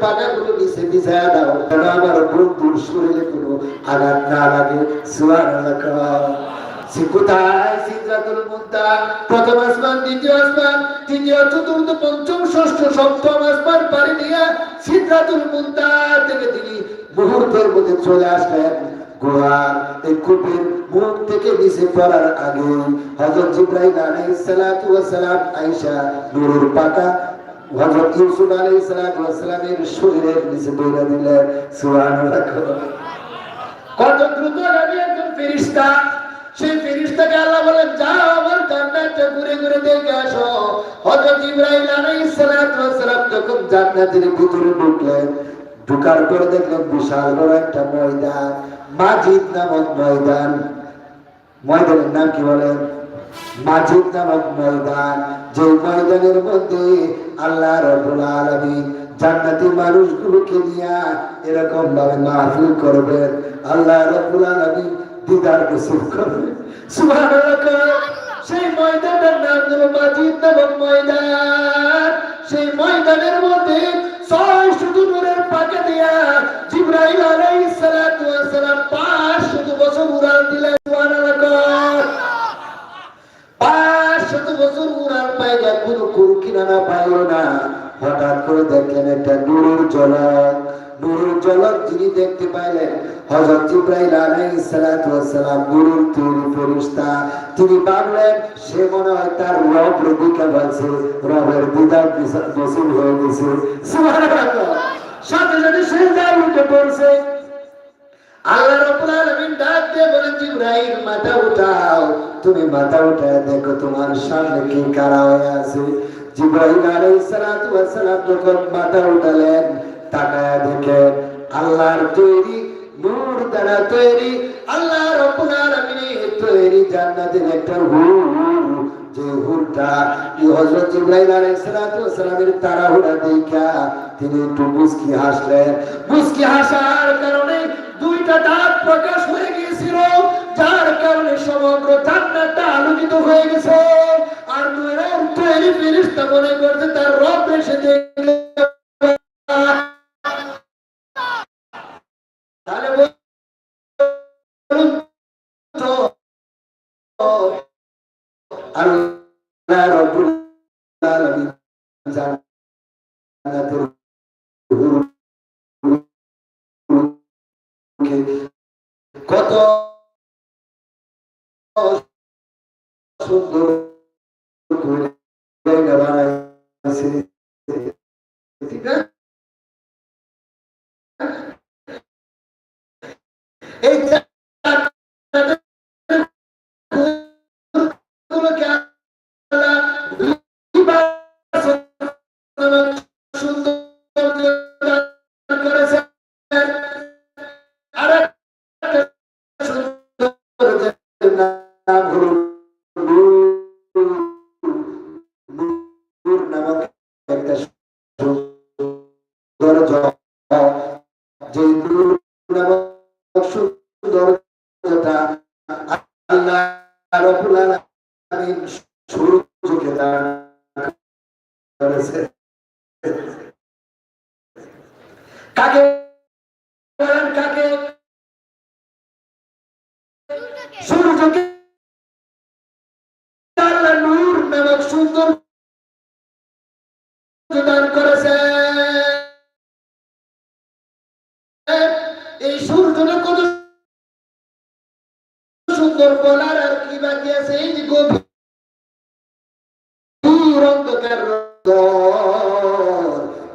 পাকাগুলো নিচে বিছায়া দাও। যেন আমার বন্ধুর শরীরে কোনো আঘাত না লাগে? সুবহানাল্লাহ। সে কোথায়? চলে আসলেন। গোয়ার এই থেকে নিচে পড়ার আগে হযরত জিব্রাইল আলাইহিস সালাম আয়েশা নূরের পাকা হযরত ইউসুফ আলাইহিস সালামের শরীরের নিচে সুবহানাল্লাহ। কত দ্রুত একজন ফেরেশতা সেই ফেরেশতাকে আল্লাহ বলেন, যাও আমার জান্নাতটা ঘুরে ঘুরে দেখে আসো। হযরত ইব্রাহিম আলাইহিস সালাম যখন জান্নাতের ভিতরে ঢুকলেন, ঢুকার পরে দেখলেন বিশাল বড় একটা ময়দান, মাজিদ নামক ময়দান। ময়দানের নাম কি বলেন? মাজিদ নামক ময়দান। যে ময়দানের মধ্যে আল্লাহ রবুল আলামিন জান্নাতি মানুষগুলোকে নিয়ে এরকম ভাবে মাহফিল করবেন। আল্লাহ রবুল দিদার করবেন। সেই ময়দানের নাম হলো মাজিদ ময়দান, সেই ময়দানের মধ্যে ছয় শুধু নূরের একটা নূরের জলক নূরের জলক যিনি দেখতে পাইলেন, হযরত জিব্রাইল আলাইহিস সালাতু ওয়াস সালাম নূরের তৈরি ফেরেশতা। তিনি ভাবলেন, সে মনে হয় তার রব রবিকা বলছে, রবের দিদার নসিব হয়ে গেছে। সুবহানাল্লাহ। সাথে সাথে সে যায় উঠে পড়ছে। আল্লাহ রাব্বুল আলামিন ডাক দিয়ে বলেন, জিবরাইল, মাথা উঠাও। তুমি মাথা উঠায় দেখো তোমার সামনে কি কারা হয়ে আছে? জিবরাইল আলাইহিস সালাতু ওয়াস সালাম যখন মাথা উঠালেন, তাকায় দেখেন আল্লাহর তৈরি, নূর দ্বারা তৈরি, আল্লাহ রাব্বুল আলামিনের তৈরি জান্নাতের একটা হুর। যে হুরটা এই হযরত জিবরাইল আলাইহিস সালাতু ওয়াস সালামের তাড়াহুড়া দেখা তিনি একটু মুস্কি হাসলেন। মুস্কি হাসার কারণে দুইটা দাঁত প্রকাশ হয়ে গিয়েছিল। যার কারণে সমগ্র জান্নাতটা আলোকিত হয়ে গেছে। আর নূরের তৈরি ফেরেশতা মনে করছে, তার রব এসে দেখলে কত সুন্দর বানাইছে বলার আর কি বাকি আছে? এই যে গভীর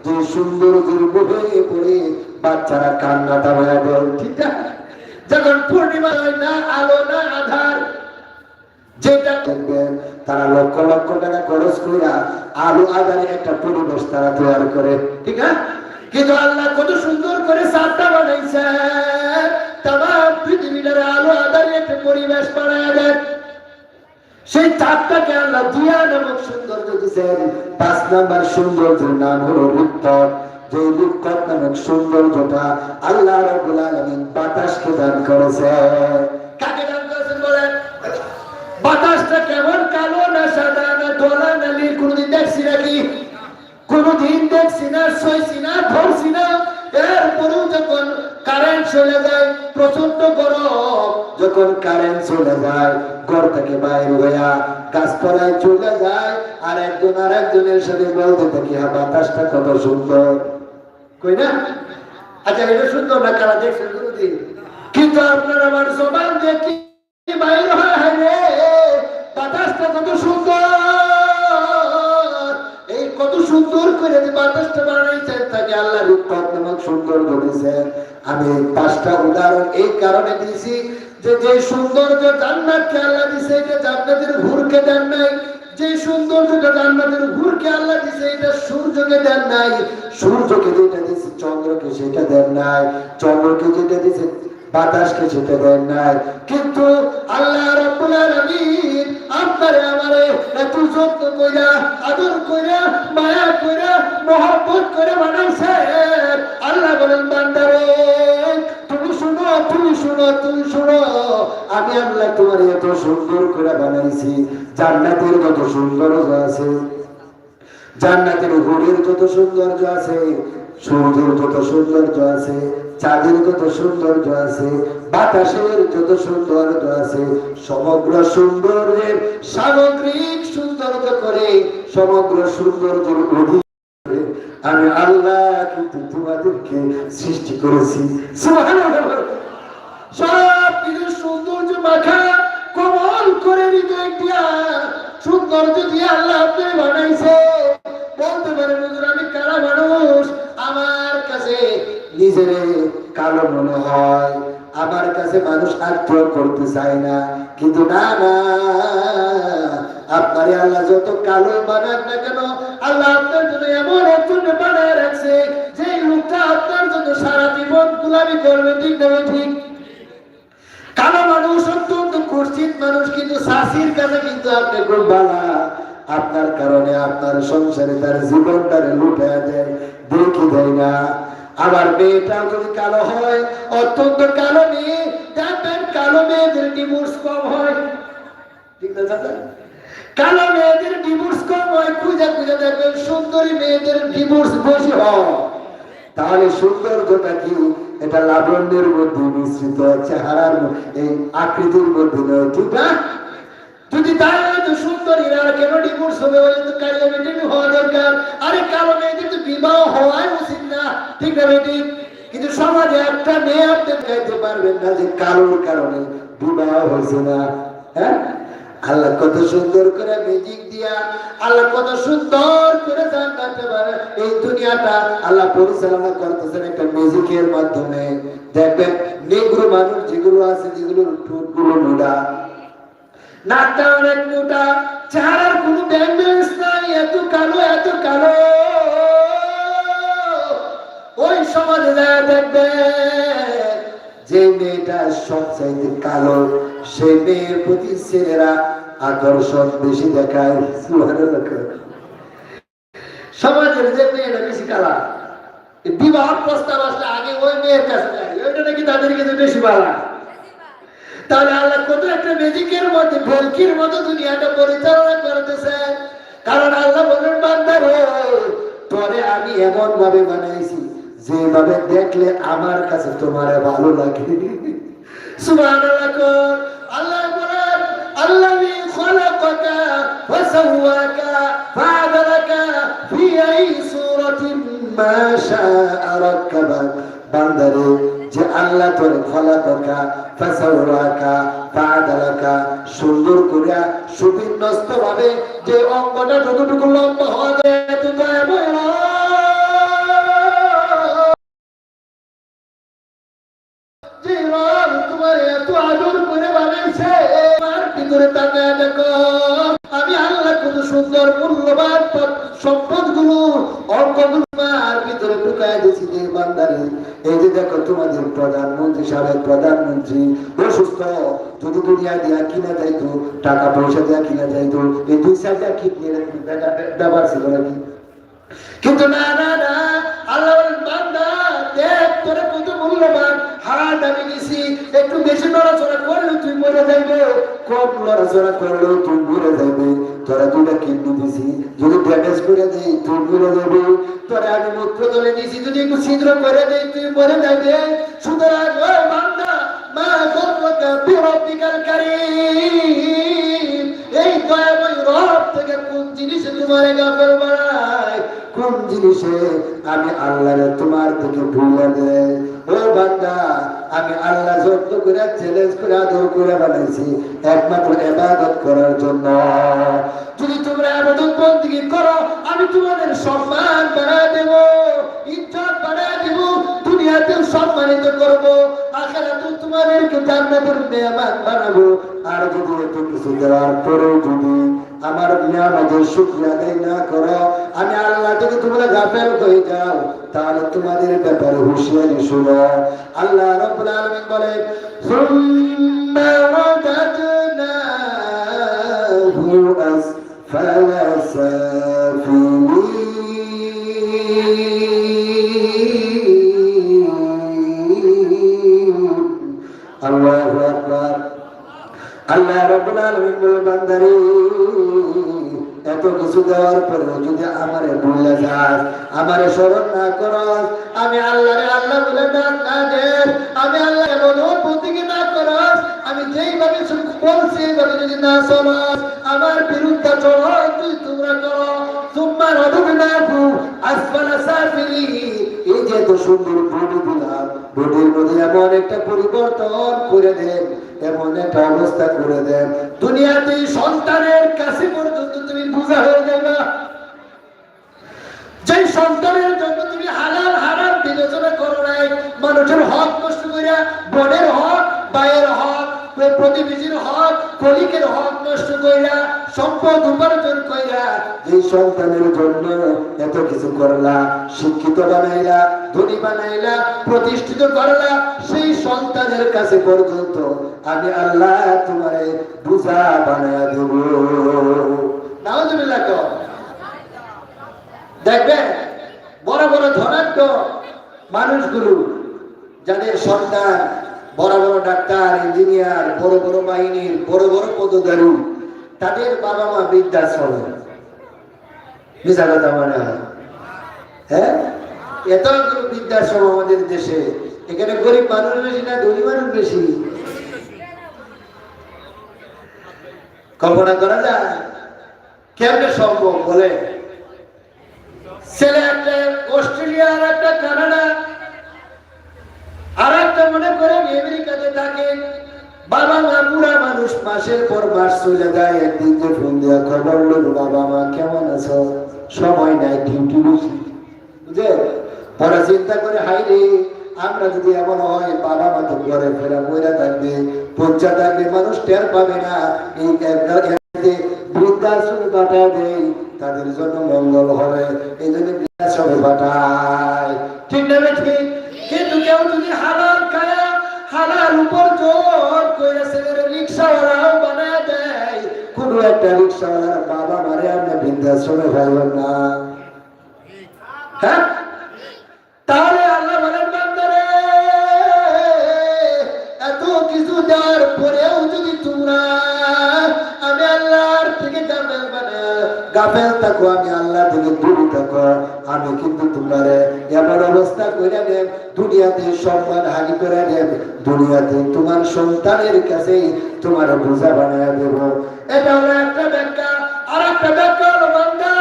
যে সুন্দর দুর্বহে পড়ে, বাচ্চারা কান্নাটা হয়ে দেয় ঠিক আছে যখন পূর্ণিমা হয়, না আলো, না আধার, যেটা দেখবেন, তারা লক্ষ লক্ষ টাকা খরচ করে আলো, আধারে একটা পরিবেশ তারা তৈরি করে, ঠিক আছে কিন্তু আল্লাহ কত সুন্দর করে সাতটা বানাইছে তাম আলো পরিবেশ সেই চারটাকে আল্লাহ দিয়া নামক সৌন্দর্য দিয়েছেন পাঁচ নাম্বার সৌন্দর্যের নাম হলো উত্তর যে নামক সৌন্দর্যটা আল্লাহ আলামিন বাতাসকে দান করেছে কাকে দান করেছেন বলেন? বাতাসটা কেমন কালো না সাদা না ধলা না নীল? কোনদিন দেখছি নাকি? কোনদিন দেখছি না, সইছি না, ধরছি না। এরপরেও যখন কারেন্ট চলে যায় প্রচণ্ড গরম। যখন কারেন্ট চলে যায়, ঘর থেকে বাইরে হইয়া গাছপালায় চলে যায়, আর একজন আর একজনের সাথে বলতে থাকি হ্যাঁ বাতাসটা কত সুন্দর। কই না? আচ্ছা এটা সুন্দর না কারা দেখছেন কোনদিন কিন্তু আপনার আমার সমান দেখি বাইরে হয় হায় বাতাসটা কত সুন্দর! কত সুন্দর করে বাতাসটা বানাইছেন, তাকে আল্লাহ রূপপাত নামক সুন্দর বলেছেন আমি পাঁচটা উদাহরণ এই কারণে দিয়েছি যে যে সৌন্দর্য জান্নাতকে আল্লাহ দিছে, এটা জান্নাতের ঘুরকে দেন নাই। যে সৌন্দর্যটা জান্নাতের ঘুরকে আল্লাহ দিছে, এটা সূর্যকে দেন নাই। সূর্যকে যেটা দিছে, চন্দ্রকে সেটা দেন নাই। চন্দ্রকে যেটা দিছে বাতাসকে সেটা দেন নাই। কিন্তু আল্লাহ রাব্বুল আলামিন আপনারে আমারে এত যত্ন কইরা, আদর কইরা, মায়া কইরা, মহব্বত করে বানাইছেন। আল্লাহ বলেন, বান্দারে, তুমি শুনো তুমি শুনো তুমি শুনো। আমি আল্লাহ তোমার এত সুন্দর করে বানাইছি। জান্নাতের কত সৌন্দর্য আছে। জান্নাতের ঘুরের কত সৌন্দর্য আছে। সূর্যের কত সৌন্দর্য আছে, চাঁদের কত সৌন্দর্য আছে, বাতাসের যত সৌন্দর্য আছে, সমগ্র সৌন্দর্যের সামগ্রিক সৌন্দর্য করে, সমগ্র সৌন্দর্যের অধিক আমি আল্লাহ কিন্তু তোমাদেরকে সৃষ্টি করেছি। সব কিছু সৌন্দর্য মাখা, কমল করে হৃদয় দিয়া সৌন্দর্য দিয়ে আল্লাহ আপনি বানাইছে। বলতে পারেন আমি কারা মানুষ। আমার কাছে নিজের কালো মনে হয়। আমার কাছে মানুষ আগ্রহ করতে চায় না। কিন্তু না না, আপনারে আল্লাহ যত কালো বানাক না কেন, আল্লাহ আপনার জন্য এমন একজন বানায় রাখছে যে লোকটা আপনার জন্য সারা জীবন গুলামি করবে, ঠিক না ঠিক? কালো মানুষ অত্যন্ত কুর্চিত মানুষ, কিন্তু শাশির কাছে কিন্তু আপনি খুব ভালো আপনার কারণে আপনার সংসারে তার জীবনটারে লুটে দেয়। দেখি দেয় না। আবার মেয়েটাও যদি কালো হয়, অত্যন্ত কালো মেয়ে দেখবেন কালো মেয়েদের ডিভোর্স কম হয়। ঠিক না চাচা? কালো মেয়েদের ডিভোর্স কম হয়, খুঁজে খুঁজে দেখবেন সুন্দরী মেয়েদের ডিভোর্স বেশি হয়। তাহলে সৌন্দর্যটা কি? এটা লাবণ্যের মধ্যে মিশ্রিত, চেহারার এই আকৃতির মধ্যে নয়, ঠিক না? যদি তাই সুন্দরী আর কেন ডিভোর্স হবে ওই তো কালো মেয়েদের হওয়া দরকার আরে কালো মেয়েদের তো বিবাহ হওয়াই উচিত না। ঠিক না বেটি? কিন্তু সমাজে একটা মেয়ে আপনি গাইতে পারবেন না যে কালোর কারণে বিবাহ হয়েছে না। হ্যাঁ? আল্লাহ কত সুন্দর করে ম্যাজিক দিয়া, আল্লাহ কত সুন্দর করে জানতে পারে। এই দুনিয়াটা আল্লাহ পরিচালনা করতেছেন একটা ম্যাজিকের মাধ্যমে। দেখবেন, নেগ্রো মানুষ যেগুলো আছে যেগুলো ঠোঁটগুলো মোটা নাকটা অনেক মোটা চেহারার কোনো ব্যালেন্স নাই, এত কালো এত কালো। ওই সমাজে যায় দেখবে, যে মেয়েটা সবচাইতে কালো সেই মেয়ের প্রতি ছেলেরা আকর্ষণ বেশি দেখায়। সমাজের যে মেয়েটা বেশি কালা বিবাহ প্রস্তাব আসলে আগে ওই মেয়ের কাছে যায়, ওইটা নাকি তাদের কাছে বেশি ভালো তাহলে আল্লাহ কত একটা ম্যাজিকের মধ্যে, ভলকির মতো দুনিয়াটা পরিচালনা করতেছেন কারণ আল্লাহ বলেন বান্দারে পরে আমি এমন ভাবে বানাইছি, যেভাবে দেখলে আমার কাছে তোমার ভালো লাগে। সুবহানাল্লাহ আল্লাহ বলেন খলাকাকা ফাসাওয়াকা ফাআদালাকা ফি আই সূরাতিন মা শাআ রাক্কাবাক বান্দারে, যে আল্লাহ তোরে খলাকাকা ফাসাওয়াকা ফাআদালাকা সুন্দর করিয়া সুবিন্যস্ত ভাবে যে অঙ্গটা যতটুকু লম্বা হওয়া যায়, এত দয়াময় যে তোমার এত আমি আল্লাহ কত সুন্দর, মূল্যবান সম্পদগুলো অঙ্গগুলো ভিতরে ঢুকায় দিয়েছি যে বান্দারে, এই যে দেখো তোমাদের প্রধানমন্ত্রী, সাবেক প্রধানমন্ত্রী অসুস্থ যদি দুনিয়া দিয়া কিনা যাইতো, টাকা পয়সা দিয়া কিনা যাইতো, এই দুই সাইডটা কিডনি ব্যবহার ছিল নাকি? কিন্তু না না না, আল্লাহ বান্দা, দেখ, তোরা কত মূল্যবান হাত আমি নিছি। একটু বেশি নড়াচড়া করলে তুই মরে যাইবে। কম লড়াচড়া করলেও তুই মরে যাইবে। তোরা দুইটা কিডনি দিছি। যদি ড্যামেজ করে দেই, তুই মরে যাবে তোরা আমি মুখ্য দলে দিছি যদি একটু ছিদ্র করে দেই, তুই মরে যাবে সুতরাং, ও বান্দা, মা গর্বকা বিরব্বিকাল কারীম এই দয়াময় রব থেকে কোন জিনিসে তোমার গাফেল বাড়ায় কোন জিনিসে আমি আল্লাহরে তোমার দিকে ভুলে দেয় ও বান্দা, আমি আল্লাহ যত্ন করে চ্যালেঞ্জ করে আদর করে বানাইছি, একমাত্র এবাদত করার জন্য। যদি তোমরা আবেদন বন্দিগি করো, আমি তোমাদের সম্মান বাড়ায় দেব। ইজ্জত দুনিয়াতেও সম্মানিত করব, আখেরাতেও তোমাদেরকে জান্নাতের নিয়ামত বানাবো। আর যদি এত কিছু দেওয়ার পরে যদি আমার নিয়ামতের শুক্রিয়া আদায় না করো, আমি আল্লাহ থেকে তোমরা গাফেল হয়ে যাও, তাহলে তোমাদের ব্যাপারে হুঁশিয়ারি শুনো। আল্লাহ রব্বুল আলামিন বলে সুম্মা রাদাদনাহু আসফালা সাফিলিন। আল্লাহু। আকবার আল্লাহ রাব্বুল আলামিন বলে, বান্দারি, এত কিছু দেওয়ার পরেও যদি আমারে ভুলে যাস, আমারে স্মরণ না করস, আমি আল্লাহরে আল্লাহ বলে ডাক না দে, আমি আল্লাহ অনুভূতিকে না করস, আমি যেইভাবে বলছি এইভাবে যদি না চলস, আমার বিরুদ্ধে চল তুই তোমরা করো। তোমার অধুবিনা আসমানা সাফিলি। এই যে এত সুন্দর বডি দিলাম বডির মধ্যে এমন একটা পরিবর্তন করে দেন, এমন একটা অবস্থা করে দেন। দুনিয়াতে সন্তানের কাছে পর্যন্ত তুমি বোঝা হয়ে যাবে। যে সন্তানের জন্য তুমি হালাল, হারাম বিবেচনা করো নাই, মানুষের হক নষ্ট করিয়া বোনের হক ভাইয়ের হক প্রতিবেশীর হক, কলিকের হক নষ্ট কইরা, সম্পদ উপার্জন কইরা এই সন্তানের জন্য এত কিছু করলা, শিক্ষিত বানাইলা, ধনী বানাইলা, প্রতিষ্ঠিত করলা, সেই সন্তানের কাছে পর্যন্ত আমি আল্লাহ তোমারে বুঝা বানায়া দেব। নাউজুবিল্লাহ কও। দেখবেন, বড় বড় ধনাঢ্য মানুষগুলো, যাদের সন্তান বড় বড় ডাক্তার, ইঞ্জিনিয়ার, বড় বড় বাহিনীর, বড় বড় পদধারী। তাদের বাবা মা বৃদ্ধাশ্রমে। মিশা কথা মনে হয়? এতগুলো বৃদ্ধাশ্রম আমাদের দেশে। এখানে গরিব মানুষ বেশি না, ধনী মানুষ বেশি? কল্পনা করা যায়? কেমনে সম্ভব বলে ছেলে একটা অস্ট্রেলিয়া আর একটা কানাডা মনে করেন আমেরিকাতে থাকে। বাবা মা বুড়া মানুষ, মাসের পর মাস চলে যায়, একদিন যে ফোন দেওয়া খবর লোক বাবা, মা, কেমন আছো? সময় নাই, ডিউটি বেশি বুঝে পরে চিন্তা করে হাই রে, আমরা যদি এমন হয়, বাবা মা তো ঘরে ফেরা বইরা থাকবে পঞ্চা থাকবে, মানুষ টের পাবে না। এই বৃদ্ধাশ্রমে পাঠায় দেয়, তাদের জন্য মঙ্গল হবে, এই জন্য বৃদ্ধাশ্রমে পাঠায়। ঠিক না ঠিক কিন্তু কেউ যদি হালাল খায়া, হালাল উপার্জন করে ছেলের রিক্সাওয়ালাও বানায় দেয়। কোন একটা রিক্সাওয়ালার বাবা মারে আপনি বৃদ্ধাশ্রমে ফেলবেন না। হ্যাঁ? তাহলে গাফেল থাকো, আমি আল্লাহ থেকে দূরে থাকো। আমি কিন্তু তোমারে এমন অবস্থা করে দেব, দুনিয়াতে সম্মান হানি করে দেব, দুনিয়াতে তোমার সন্তানের কাছে তোমার বোঝা বানায় দেব। এটা হলো একটা ব্যাখ্যা, আর একটা ব্যাখ্যা হলো বান্দা।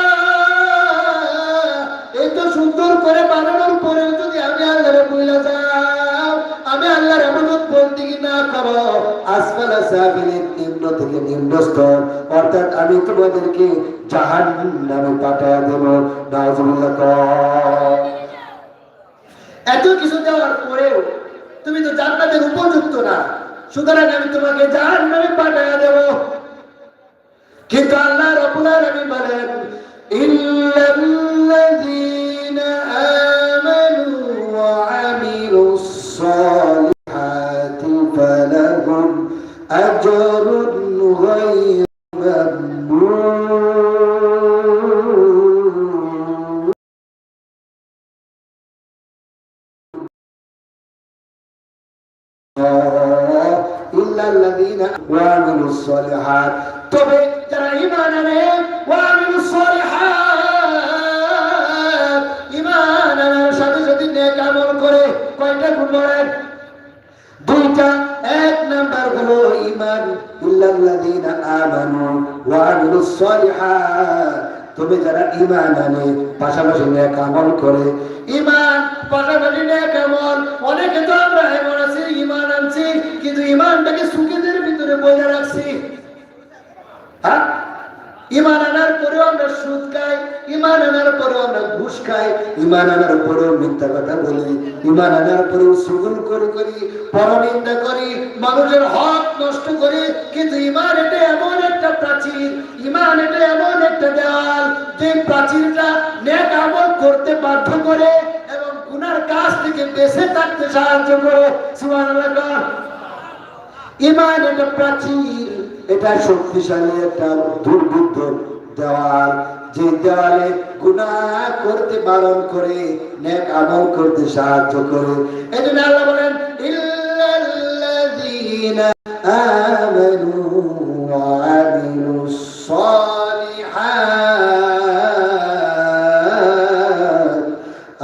এই তো সুন্দর করে বানানোর পরেও যদি আমি আল্লাহরে বইলা এমনত আমি তোমাদেরকে জাহান নামে পাঠায় দেব। নাউজুবিল্লাহ এত কিছু দেওয়ার পরেও তুমি তো জান্নাতের উপযুক্ত না। সুতরাং আমি তোমাকে জাহান নামে পাঠায় দেব। কিন্তু আল্লাহ রব্বুল আলামিন বলেন, ইল্লাল্লাযীনা আজরুন গায়রু মামনুন إلا الذين ইল্লাল্লাযীনা ওয়া আমিলুস সালিহাত তবে যারা ঈমান আনে ওয়া আমিলুস সালিহাত ঈমান আনার সাথে সাথে নেক আমল করে কয়টা গুণ বলেন দুইটা এক নাম্বার হলো ইমান ইল্লাল্লাযীনা আমানু ওয়া আমিলুস সালিহাত। তবে যারা ইমান আনে, পাশাপাশি নেক আমল করে। ইমান পাশাপাশি নেক আমল। অনেকে তো আমরা এমন আছি ইমান আনছি, কিন্তু ইমানটাকে সুখেদের ভিতরে বোঝা রাখছি। হ্যাঁ? ইমান আনার পরেও আমরা সুদ খাই, ইমান আনার পরেও আমরা ঘুষ খাই, ইমান আনার পরেও মিথ্যা কথা বলি, ইমান আনার পরেও সুগুল করে, করি, পরনিন্দা করি, মানুষের হক নষ্ট করি, কিন্তু ইমান এটা এমন একটা প্রাচীর, ইমান এটা এমন একটা দেওয়াল যে প্রাচীরটা নেক আমল করতে বাধ্য করে এবং গুনার কাজ থেকে বেঁচে থাকতে সাহায্য করে। সুবহানাল্লাহ ইমান এটা প্রাচীর। এটা শক্তিশালী একটা দুর্বুদ্ধ দেওয়াল। যে দেওয়ালে গুণা করতে বারণ করে, নেক আমল করতে সাহায্য করে।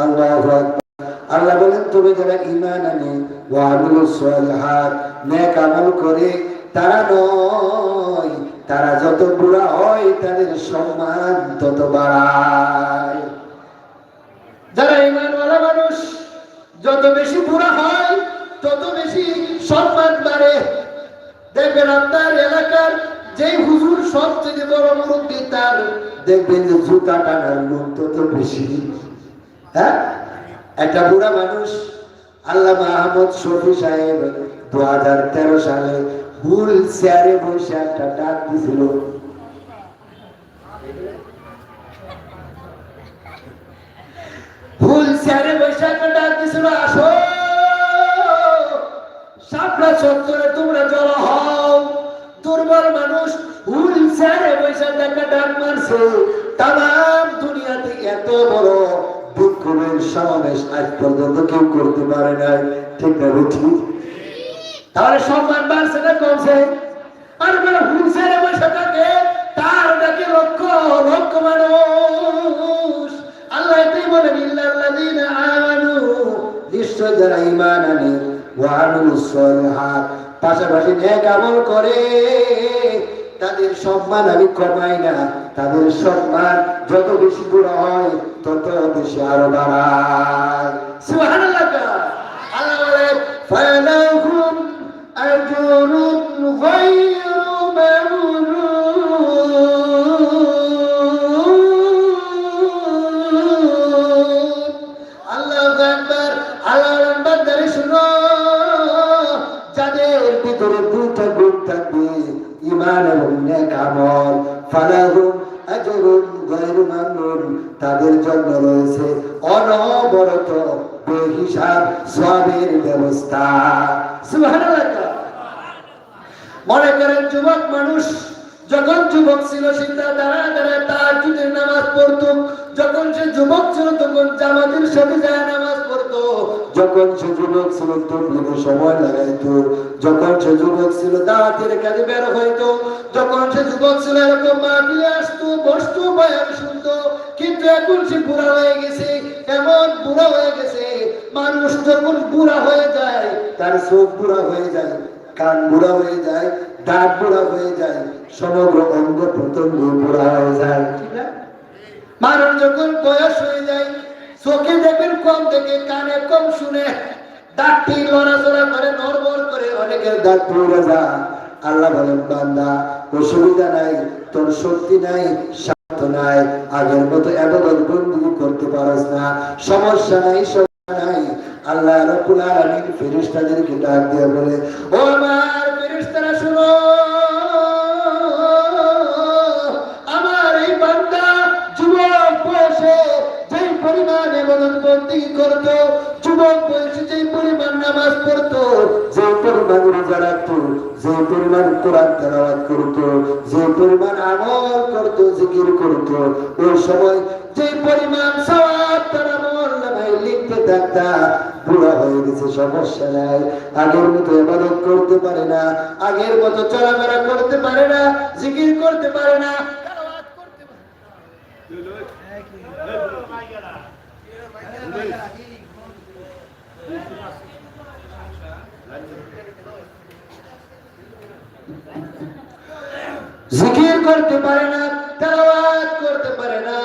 আল্লাহ বলেন আল্লাহু বলেন তুমি যারা ঈমান আনে, ওয়া আমিলুস নেক আমল করে তারা নয়, তারা যত বুড়া হয় তাদের সম্মান তত বাড়ায়। যারা ঈমানওয়ালা মানুষ, যত বেশি বুড়া হয়, তত বেশি সম্মান বাড়ে। দেখবেন আপনার এলাকার যেই হুজুর সবচেয়ে বড় মুরব্বী তার, দেখবেন যে জুতা টানার লোক তত বেশি। হ্যাঁ? একটা বুড়া মানুষ আল্লাহ আহমদ শফি সাহেব দু হাজার তেরো সালে হুল চেয়ারে বসে একটা ডাক দিছিল। চেয়ারে বসে একটা ডাক দিছিল, আসো। সাপড়া চত্বরে তোমরা জড়ো হও। দুর্বল মানুষ হুল চেয়ারে বসে একটা ডাক মারছে। তাম দুনিয়াতে এত বড় সমাবেশ আজ পর্যন্ত কেউ করতে পারে নাই। ঠিক না ঠিক তাহলে সম্মান বাড়ছে না কমছে আর মানে হুলসের বসে থাকে, তার ডাকে লক্ষ লক্ষ মানুষ। আল্লাহ এটাই বলেন, ইল্লাল্লাযীনা আমানু নিশ্চয় যারা ঈমান আনে ওয়া আমিলুস পাশাপাশি নেক আমল করে, তাদের সম্মান আমি কমাই না। তাদের সম্মান যত বেশি বুড়ো হয়, তত বেশি আরও বাড়ায়। সুবহানাল্লাহ। আল্লাহ বলেন, ফালাহুম গুণ থাকবে, ঈমান এবং নেক আমল। ফালাহুম আজরুন গায়রু মামনুন। তাদের জন্য রয়েছে অনবরত বেহিসাব সবের ব্যবস্থা। সুবহানাল্লাহ। মনে করেন যুবক মানুষ, যখন যুবক ছিল চিন্তা দ্বারা দ্বারা তার যুগের নামাজ পড়তো। যখন সে যুবক ছিল তখন জামাতের সাথে যায় নামাজ পড়তো। যখন সে যুবক ছিল তবলিগে সময় লাগাইতো। যখন সে যুবক ছিল দাওয়াতের কাজে বের হইতো। যখন সে যুবক ছিল এরকম মাহফিলে আসতো, বসতো, বয়ান শুনতো। কিন্তু এখন সে বুড়া হয়ে গেছে এমন বুড়া হয়ে গেছে। মানুষ যখন বুড়া হয়ে যায়, তার চোখ বুড়া হয়ে যায়। কান বুড়া হয়ে যায়, দাঁত বুড়া হয়ে যায়, সমগ্র অঙ্গ প্রত্যঙ্গ বুড়া হয়ে যায়। মানুষ যখন বয়স হয়ে যায়, চোখে দেখবেন কম দেখে, কানে কম শুনে দাঁতটি লড়াচড়া করে করে অনেকের দাঁত পড়ে যা আল্লাহ বলেন, বান্দা, অসুবিধা নাই, তোর শক্তি নাই সাধ্য নাই, আগের মতো এবাদত বন্দী করতে পারস না, সমস্যা নাই সমস্যা নাই আল্লাহ রাব্বুল আলামিন ফেরেশতাদেরকে ডাক দিয়ে বলে, ও আমার ফেরেশতারা, শুনো। আমার এই বান্দা যুবক বয়সে যেই পরিমাণ ইবাদত বন্দী করত, যুবক বয়সে যেই পরিমাণ নামাজ পড়তো যে পরিমাণ রোজা রাখতো যে পরিমাণ কোরআন তেলাওয়াত করতো যে পরিমাণ আমল করতো, জিকির করতো, ওই সময় যে পরিমাণ সওয়াব তার আমল নামায় লিখতে থাকতা বুড়া হয়ে গেছে, সমস্যা নাই আগের মতো এবাদত করতে পারে না, আগের মতো চলাফেরা করতে পারে না, জিকির করতে পারে না করতে পারে না। জিকির করতে পারে না, তেলাওয়াত করতে পারে না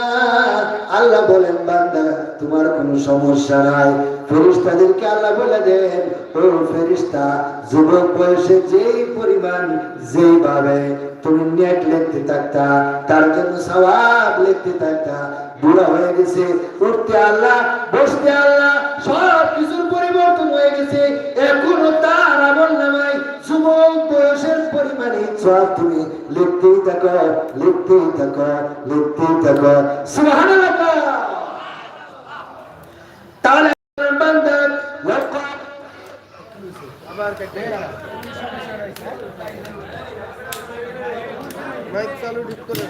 আল্লাহ বলেন, বান্দা, তোমার কোনো সমস্যা নাই। ফেরিস্তাদেরকে আল্লাহ বলে দেন, ও ফেরিস্তা যুবক বয়সে যেই পরিমাণ যেইভাবে তুমি নেট লিখতে থাকতা, তার জন্য সবাব লিখতে থাকতা, বুড়া হয়ে গেছে, উঠতে আল্লাহ, বসতে আল্লাহ, সব সব তুমি লিখতেই থাকো লিখতেই থাকো লিখতেই থাকো। তাহলে আবার কেটে মাইক চালু ঠিক করে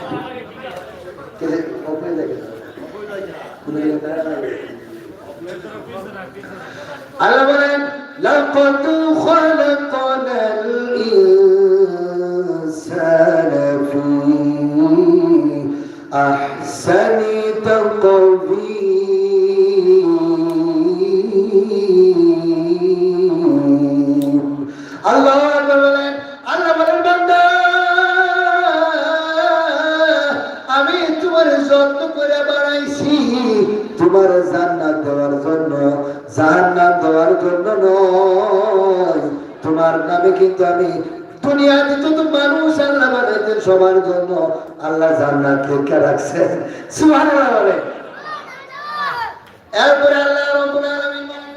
আল্লাহ বলেন লাকাদ খালাকানাল ইনসানা আমি তোমার যত্ন করে বানাইছি। তোমার জান্নাত দেওয়ার জন্য, জাহান্নাম দেওয়ার জন্য নয়। তোমার নামে কিন্তু আমি জান্নাত রাখছে। রাখছেন বলে। এরপরে আল্লাহ রব্বুল আলামিন বলেন